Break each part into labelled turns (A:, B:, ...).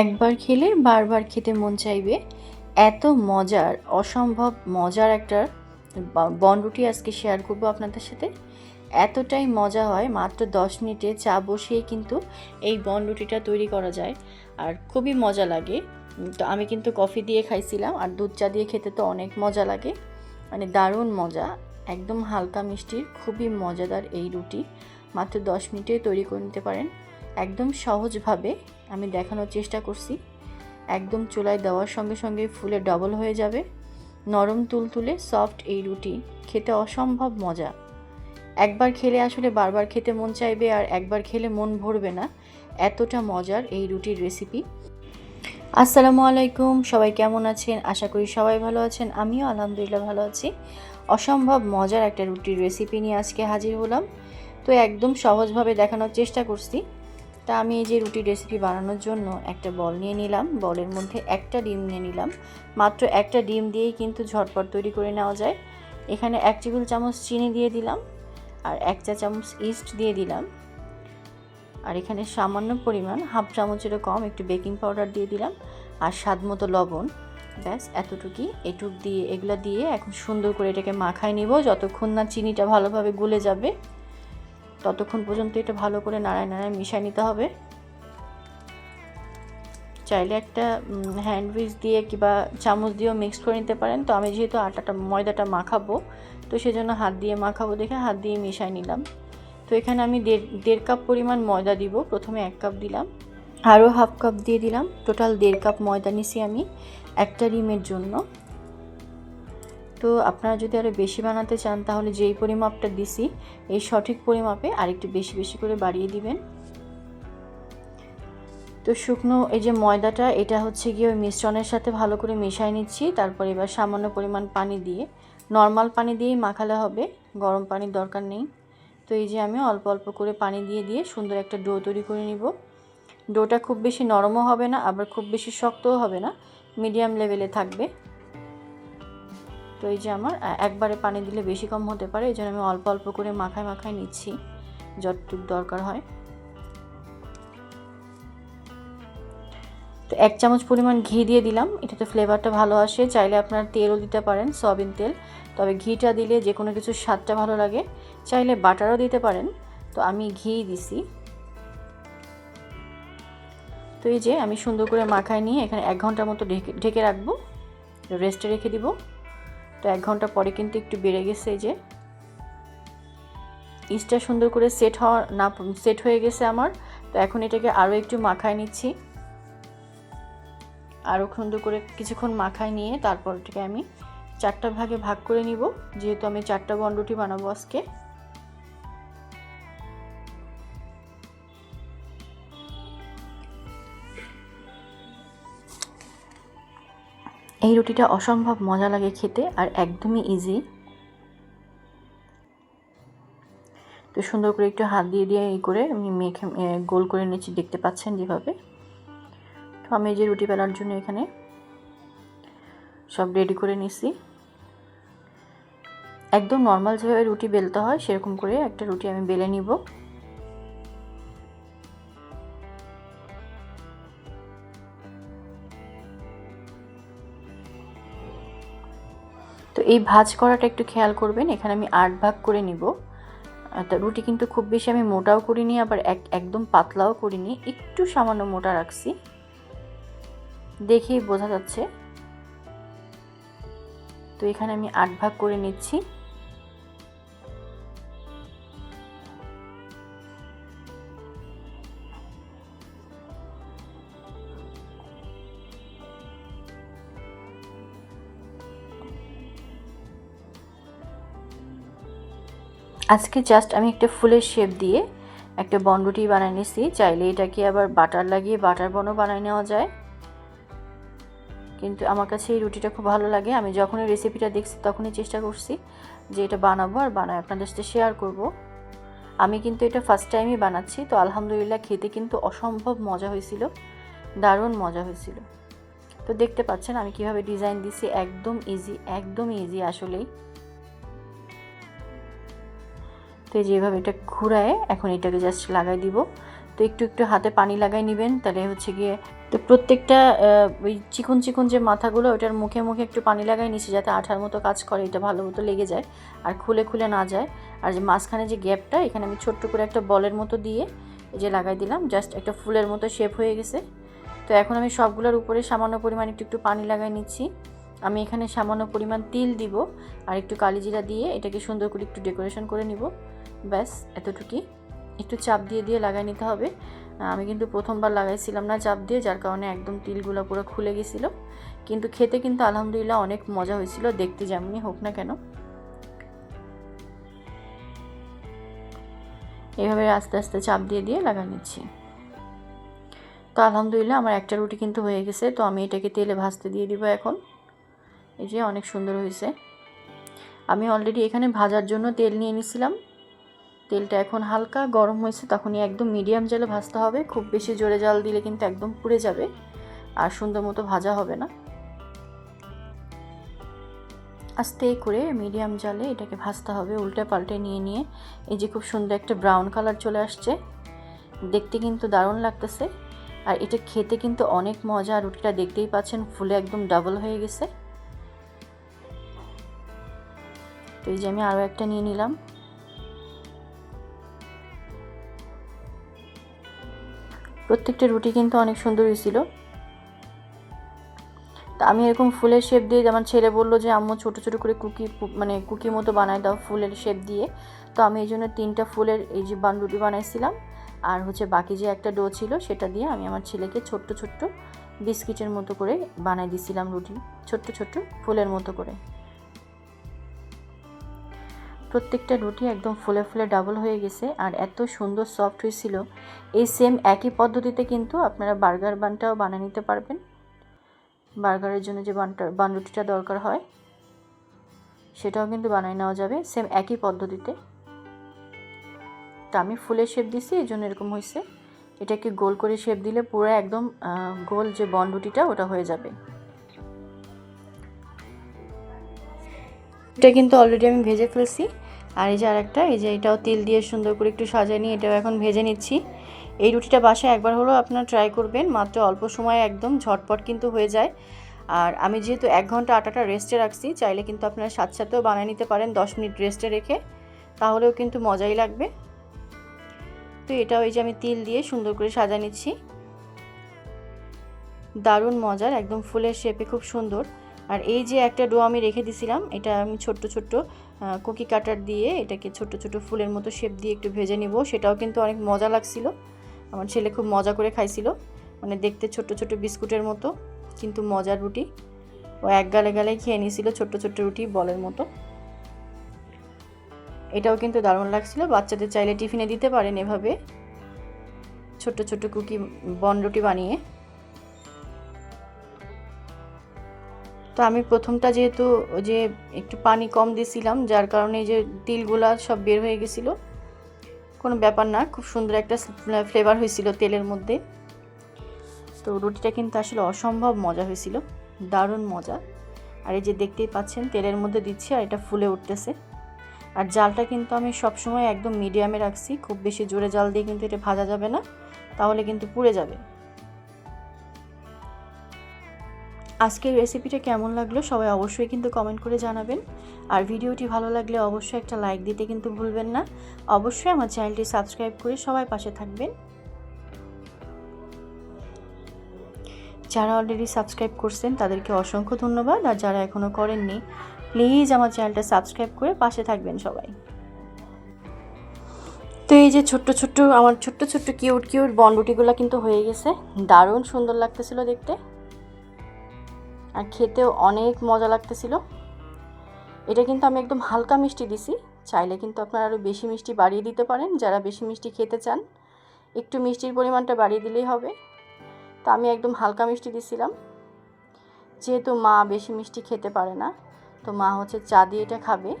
A: একবার খেলে বারবার খেতে মন চাইবে। এত মজার, অসম্ভব মজার একটা বনরুটি আজকে শেয়ার করব আপনাদের সাথে। এতটাই মজা হয়, মাত্র দশ মিনিটে চা বসিয়ে কিন্তু এই বনরুটিটা তৈরি করা যায়। আর খুবই মজা লাগে। তো আমি কিন্তু কফি দিয়ে খাইছিলাম, আর দুধ চা দিয়ে খেতে তো অনেক মজা লাগে। মানে দারুণ মজা, একদম হালকা মিষ্টির, খুবই মজাদার এই রুটি। মাত্র দশ মিনিটে তৈরি করে নিতে পারেন। একদম সহজভাবে আমি দেখানোর চেষ্টা করছি। একদম চুলায় দেওয়ার সঙ্গে সঙ্গে ফুলে ডবল হয়ে যাবে। নরম তুলতুলে সফট এই রুটি খেতে অসম্ভব মজা। একবার খেলে আসলে বারবার খেতে মন চাইবে আর একবার খেলে মন ভরবে না। এতটা মজার এই রুটির রেসিপি আসসালামু আলাইকুম, সবাই কেমন আছেন? আশা করি সবাই ভালো আছেন। আমিও আলহামদুলিল্লাহ ভালো আছি। অসম্ভব মজার একটা রুটির রেসিপি নিয়ে আজকে হাজির হলাম। তো একদম সহজভাবে দেখানোর চেষ্টা করছি। তা আমি এই যে রুটির রেসিপি বানানোর জন্য একটা বল নিয়ে নিলাম। বলের মধ্যে একটা ডিম নিয়ে নিলাম। মাত্র একটা ডিম দিয়েই কিন্তু ঝটপট তৈরি করে নেওয়া যায়। এখানে এক টেবিল চামচ চিনি দিয়ে দিলাম আর এক চা চামচ ইস্ট দিয়ে দিলাম। আর এখানে সামান্য পরিমাণ হাফ চামচেরও কম একটু বেকিং পাউডার দিয়ে দিলাম আর স্বাদ মতো লবণ। ব্যাস, এতটুকুই। এটুক দিয়ে, এগুলো দিয়ে এখন সুন্দর করে এটাকে মাখায় নিব। যতক্ষণ না চিনিটা ভালোভাবে গুলে যাবে ততক্ষণ পর্যন্ত এটা ভালো করে নাড়ায় নাড়ায় মিশায় নিতে হবে। চাইলে একটা হ্যান্ড উইচ দিয়ে কিংবা চামচ দিয়েও মিক্স করে নিতে পারেন। তো আমি যেহেতু আটাটা, ময়দাটা মাখাবো, তো সেজন্য হাত দিয়ে মাখাবো দেখে হাত দিয়ে মিশাই নিলাম। তো এখানে আমি দেড় দেড় কাপ পরিমাণ ময়দা দিব, প্রথমে এক কাপ দিলাম। আরও হাফ কাপ দিয়ে দিলাম। টোটাল দেড় কাপ ময়দা নিছি আমি, একটা ডিমের জন্য। তো আপনারা যদি আরও বেশি বানাতে চান, তাহলে যেই পরিমাপটা দিছি, এই সঠিক পরিমাপে আরেকটু বেশি বেশি করে বাড়িয়ে দিবেন। তো শুকনো এই যে ময়দাটা, এটা হচ্ছে গিয়ে ওই মিশ্রণের সাথে ভালো করে মিশাই নিচ্ছি। তারপর এবার সামান্য পরিমাণ পানি দিয়ে, নর্মাল পানি দিয়েই মাখালে হবে, গরম পানির দরকার নেই। তো এই যে আমি অল্প অল্প করে পানি দিয়ে দিয়ে সুন্দর একটা ডো তৈরি করে নিব। ডোটা খুব বেশি নরমও হবে না, আবার খুব বেশি শক্তও হবে না, মিডিয়াম লেভেলে থাকবে। তো এই যে আমার একবারে পানি দিলে বেশি কম হতে পারে, এই জন্য আমি অল্প অল্প করে মাখায় মাখায় নিচ্ছি, যতটুকু দরকার হয়। তো এক চামচ পরিমাণ ঘি দিয়ে দিলাম, এটাতে ফ্লেভারটা ভালো আসে, চাইলে আপনারা তেলও দিতে পারেন, সয়াবিন তেল। তবে ঘিটা দিলে যে কোনো কিছুর স্বাদটা ভালো লাগে, চাইলে বাটারও দিতে পারেন। তো আমি ঘি দিছি। তো এই যে আমি সুন্দর করে মাখায় নিয়ে এখানে এক ঘণ্টার মতো ঢেকে ঢেকে রাখব রেস্টে রেখে দিব। তো এক ঘণ্টা পরে কিন্তু একটু বেড়ে গেছে এই যে। ইস্টটা সুন্দর করে সেট হওয়া না সেট হয়ে গেছে আমার। তো এখন এটাকে আরও একটু মাখায় নিচ্ছি। আরও সুন্দর করে কিছুক্ষণ মাখায় নিয়ে তারপর এটাকে আমি চারটা ভাগে ভাগ করে নিব। যেহেতু আমি চারটা বনরুটি বানাবো আজকে। এই রুটিটা অসম্ভব মজা লাগে খেতে আর একদমই ইজি তো সুন্দর করে একটু হাত দিয়ে দিয়ে এই করে আমি মেখে গোল করে নিচ্ছি দেখতে পাচ্ছেন যেভাবে। তো আমি যে রুটি বেলার জন্য এখানে সব রেডি করে নিছি একদম নর্মাল যেভাবে রুটি বেলতে হয়, সেরকম করে একটা রুটি আমি বেলে নিব। এই ভাজ করাটা একটু খেয়াল করবেন, এখানে আমি আট ভাগ করে নিব। তা রুটি কিন্তু খুব বেশি আমি মোটাও করিনি, আবার এক, একদম পাতলাও করিনি, একটু সামান্য মোটা রাখছি। দেখেই বোঝা যাচ্ছে। তো এখানে আমি আট ভাগ করে নিচ্ছি। আজকে জাস্ট আমি একটা ফুলের শেপ দিয়ে একটা বনরুটি বানিয়ে নিছি চাইলে এটাকে আবার বাটার লাগিয়ে বাটার বনও বানিয়ে নেওয়া যায়। কিন্তু আমার কাছে এই রুটিটা খুব ভালো লাগে। আমি যখনই রেসিপিটা দেখছি তখনই চেষ্টা করছি যে এটা বানাবো আর বানায় আপনাদের সাথে শেয়ার করব। আমি কিন্তু এটা ফার্স্ট টাইমই বানাচ্ছি, তো আলহামদুলিল্লাহ খেতে কিন্তু অসম্ভব মজা হয়েছিল। দারুণ মজা হয়েছিল। তো দেখতে পাচ্ছেন আমি কীভাবে ডিজাইন দিছি একদম ইজি একদম ইজি আসলেই। তো যেভাবে এটা ঘুরায়, এখন এটাকে জাস্ট লাগাই দিব। তো একটু একটু হাতে পানি লাগাই নেবেন, তাহলে হচ্ছে গিয়ে তো প্রত্যেকটা ওই চিকন চিকন যে মাথাগুলো ওটার মুখে মুখে একটু পানি লাগাই নিচ্ছে যাতে আঠার মতো কাজ করে, এটা ভালো মতো লেগে যায় আর খুলে খুলে না যায়। আর যে মাঝখানে যে গ্যাপটা, এখানে আমি ছোট্ট করে একটা বলের মতো দিয়ে এই যে লাগাই দিলাম জাস্ট একটা ফুলের মতো শেপ হয়ে গেছে। তো এখন আমি সবগুলোর উপরে সামান্য পরিমাণ একটু একটু পানি লাগাই নিচ্ছি। আমি এখানে সামান্য পরিমাণ তিল দিব আর একটু কালিজিরা দিয়ে এটাকে সুন্দর করে একটু ডেকোরেশন করে নিব। ব্যাস, এতটুকুই। একটু চাপ দিয়ে দিয়ে লাগাই নিতে হবে। আমি কিন্তু প্রথমবার লাগাইছিলাম না চাপ দিয়ে, যার কারণে একদম তিলগুলো পুরো খুলে গেছিল। কিন্তু খেতে কিন্তু আলহামদুলিল্লাহ অনেক মজা হয়েছিল, দেখতে যেমনই হোক না কেন। এভাবে আস্তে আস্তে চাপ দিয়ে দিয়ে লাগা নিচ্ছি। তো আলহামদুলিল্লাহ আমার একটা রুটি কিন্তু হয়ে গেছে, তো আমি এটাকে তেলে ভাজতে দিয়ে দিব এখন। এই যে অনেক সুন্দর হয়েছে। আমি অলরেডি এখানে ভাজার জন্য তেল নিয়ে নিছিলাম। তেলটা এখন হালকা গরম হয়েছে, তখনই একদম মিডিয়াম জালে ভাজতে হবে। খুব বেশি জোরে জাল দিলে কিন্তু একদম পুড়ে যাবে, আর সুন্দর মতো ভাজা হবে না। আস্তে করে মিডিয়াম জালে এটাকে ভাজতে হবে উল্টে পাল্টে নিয়ে নিয়ে। এই যে খুব সুন্দর একটা ব্রাউন কালার চলে আসছে, দেখতে কিন্তু দারুণ লাগতেছে। আর এটা খেতে কিন্তু অনেক মজা, রুটিটা দেখতেই পাচ্ছেন, ফুলে একদম ডাবল হয়ে গেছে। তো এই যে আমি আরও একটা নিয়ে নিলাম। প্রত্যেকটা রুটি কিন্তু অনেক সুন্দরই ছিল। তা আমি এরকম ফুলের শেপ দিয়ে আমার ছেলে বলল যে, আম্মু ছোটো ছোটো করে কুকি মানে কুকি মতো বানায় দাও ফুলের শেপ দিয়ে। তো আমি এই জন্য তিনটা ফুলের এই যে বান, রুটি বানাইছিলাম। আর হচ্ছে বাকি যে একটা ডো ছিল সেটা দিয়ে আমি আমার ছেলেকে ছোট্ট ছোট্ট বিস্কিটের মতো করে বানাই দিছিলাম রুটি, ছোট্ট ছোট্ট ফুলের মতো করে। প্রত্যেকটা রুটি একদম ফুলে ফুলে ডাবল হয়ে গেছে আর এত সুন্দর সফট হয়েছিল। এই সেম একই পদ্ধতিতে কিন্তু আপনারা বার্গার বানটাও বানিয়ে নিতে পারবেন। বার্গারের জন্য যে বানটা বান রুটিটা দরকার হয়, সেটাও কিন্তু বানিয়ে নেওয়া যাবে সেম একই পদ্ধতিতে। তা আমি ফুলের শেপ দিছি, এই জন্য এরকম হয়েছে। এটাকে গোল করে শেপ দিলে পুরো একদম গোল যে বন রুটিটা, ওটা হয়ে যাবে। এটা কিন্তু অলরেডি আমি ভেজে ফেলছি। আর এই যে আরেকটা, এই যে এটাও তিল দিয়ে সুন্দর করে একটু সাজিয়ে নিয়ে এটাও এখন ভেজে নিচ্ছি। এই রুটিটা বাসায় একবার হলো আপনারা ট্রাই করবেন, মাত্র অল্প সময়ে একদম ঝটপট কিন্তু হয়ে যায়। আর আমি যেহেতু এক ঘণ্টা আটাটা রেস্টে রাখছি, চাইলে কিন্তু আপনারা সাথে সাথেও বানিয়ে নিতে পারেন দশ মিনিট রেস্টে রেখে, তাহলেও কিন্তু মজাই লাগবে। তো এটা ওই যে আমি তিল দিয়ে সুন্দর করে সাজা নিচ্ছি। দারুণ মজার, একদম ফুলের শেপে খুব সুন্দর। আর এই যে একটা ডো আমি রেখে দিছিলাম, এটা আমি ছোট্ট ছোট্ট কুকি কাটার দিয়ে এটাকে ছোট্ট ছোট্ট ফুলের মতো শেপ দিয়ে একটু ভেজে নিব। সেটাও কিন্তু অনেক মজা লাগছিল। আমার ছেলে খুব মজা করে খাইছিল। মানে দেখতে ছোট্ট ছোট্ট বিস্কুটের মতো, কিন্তু মজার রুটি। ও এক গালে গালে খেয়ে নিয়েছিল ছোট্ট ছোট্ট রুটি বলের মতো। এটাও কিন্তু দারুণ লাগছিল। বাচ্চাদের চাইলে টিফিনে দিতে পারেন এভাবে। ছোট্ট ছোট্ট কুকি বন রুটি বানিয়ে। তো আমি প্রথমটা যেহেতু যে একটু পানি কম দিয়েছিলাম যার কারণে যে তিলগুলা সব বের হয়ে গেছিল। কোনো ব্যাপার না, খুব সুন্দর একটা ফ্লেভার হয়েছিল তেলের মধ্যে। তো রুটিটা কিন্তু আসলে অসম্ভব মজা হয়েছিল, দারুণ মজা। আর এই যে দেখতেই পাচ্ছেন, তেলের মধ্যে দিচ্ছি আর এটা ফুলে উঠতেছে। আর জালটা কিন্তু আমি সবসময় একদম মিডিয়ামে রাখছি, খুব বেশি জোরে জাল দিয়ে কিন্তু এটা ভাজা যাবে না, তাহলে কিন্তু পুড়ে যাবে। আজকের রেসিপিটা কেমন লাগল সবাই অবশ্যই কিন্তু কমেন্ট করে জানাবেন। আর ভিডিওটি ভালো লাগলে অবশ্যই একটা লাইক দিতে কিন্তু ভুলবেন না। অবশ্যই আমার চ্যানেলটি সাবস্ক্রাইব করে সবাই পাশে থাকবেন। যারা অলরেডি সাবস্ক্রাইব করছেন, তাদেরকে অসংখ্য ধন্যবাদ। আর যারা এখনও করেননি প্লিজ আমার চ্যানেলটা সাবস্ক্রাইব করে পাশে থাকবেন সবাই। তো এই যে ছোট্ট ছোট্ট, আমার ছোট্ট ছোট্ট কিউট কিউট বনরুটিগুলো কিন্তু হয়ে গেছে। দারুণ সুন্দর লাগতেছিল দেখতে। আর খেতেও অনেক মজা লাগতেছিল। এটা কিন্তু আমি একদম হালকা মিষ্টি দিছি। চাইলে কিন্তু আপনারা আরও বেশি মিষ্টি বাড়িয়ে দিতে পারেন, যারা বেশি মিষ্টি খেতে চান। একটু মিষ্টির পরিমাণটা বাড়িয়ে দিলেই হবে। তা আমি একদম হালকা মিষ্টি দিছিলাম। যেহেতু মা বেশি মিষ্টি খেতে পারে না, তো মা হচ্ছে চা দিয়ে এটা খাবে।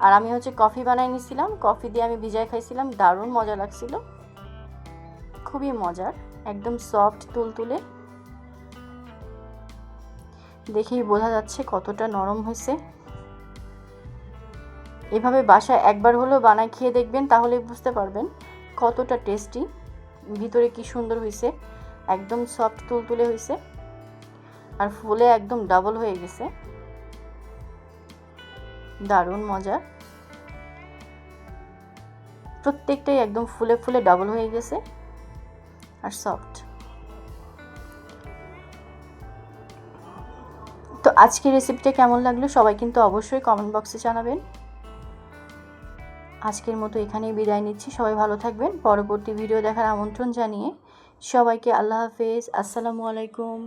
A: আর আমি হচ্ছে কফি বানাই নিছিলাম। কফি দিয়ে আমি ভিজায় খাইছিলাম। দারুণ মজা লাগছিল। খুবই মজার। একদম সফট, তুলতুলে। দেখেই বোঝা যাচ্ছে কতটা নরম হয়েছে। এভাবে বাসায় একবার হলেও বানায় খেয়ে দেখবেন তাহলে বুঝতে পারবেন কতটা টেস্টি ভিতরে কি সুন্দর হয়েছে, একদম সফট তুলতুলে হয়েছে আর ফুলে একদম ডাবল হয়ে গেছে। দারুণ মজা। প্রত্যেকটাই একদম ফুলে ফুলে ডাবল হয়ে গেছে আর সফট আজকের রেসিপিটা কেমন লাগল সবাই কিন্তু অবশ্যই কমেন্ট বক্সে জানাবেন। আজকের মতো এখানেই বিদায় নিচ্ছি। সবাই ভালো থাকবেন। পরবর্তী ভিডিও দেখার আমন্ত্রণ জানিয়ে সবাইকে আল্লাহ হাফেজ। আসসালামু আলাইকুম।